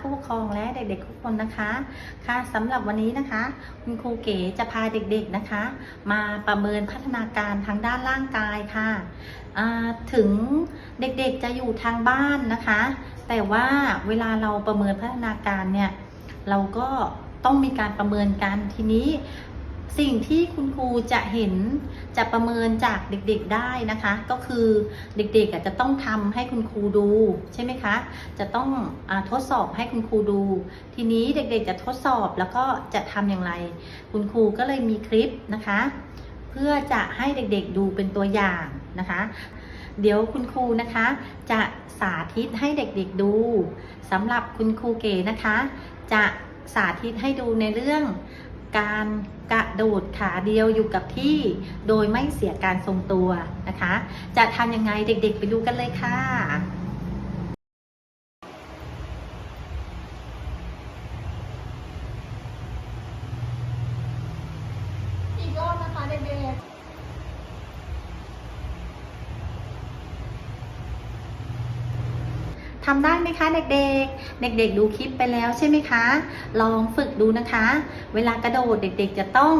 ผู้ปกครองและเด็กๆทุกคนนะคะ ค่ะสำหรับวันนี้นะคะ คุณครูเก๋จะพาเด็กๆนะคะ มาประเมินพัฒนาการทางด้านร่างกายค่ะถึงเด็กๆจะอยู่ทางบ้านนะคะ แต่ว่าเวลาเราประเมินพัฒนาการเนี่ยเราก็ต้องมีการประเมินกันทีนี้ สิ่งที่คุณครูจะเห็นจะประเมินจากเด็กๆได้นะคะ ก็คือเด็กๆอาจจะต้องทำให้คุณครูดูใช่ไหมคะ จะต้องอทดสอบให้คุณครูดู ทีนี้เด็กๆจะทดสอบแล้วก็จะทำอย่างไร คุณครูก็เลยมีคลิปนะคะ เพื่อจะให้เด็กๆดูเป็นตัวอย่างนะคะ เดี๋ยวคุณครูนะคะ จะสาธิตให้เด็กๆดูสำหรับคุณครูเก๋นะคะ จะสาธิตให้ดูในเรื่อง การกระโดดขาเดียวอยู่กับที่ โดยไม่เสียการทรงตัวนะคะ จะทำยังไงเด็กๆไปดูกันเลยค่ะ อีกรอบนะคะเด็ก ทำได้ไหมคะเด็กๆ เด็กๆ ดูคลิปไปแล้วใช่ไหมคะ ลองฝึกดูนะคะ เวลากระโดดเด็กๆ จะต้อง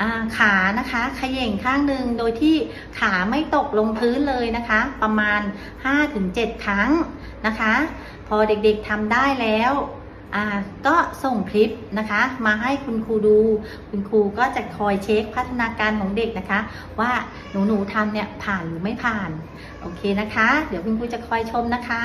อาขานะคะขย่งข้างหนึ่งโดยที่ขาไม่ตกลงพื้นเลยนะคะ ประมาณ 5-7 ครั้งนะคะ พอเด็กๆทำได้แล้วก็ส่งคลิปนะคะ มาให้คุณครูดู คุณครูก็จะคอยเช็คพัฒนาการของเด็กนะคะ ว่าหนูๆทำเนี่ยผ่านหรือไม่ผ่าน โอเคนะคะ เดี๋ยวคุณครูจะคอยชมนะคะ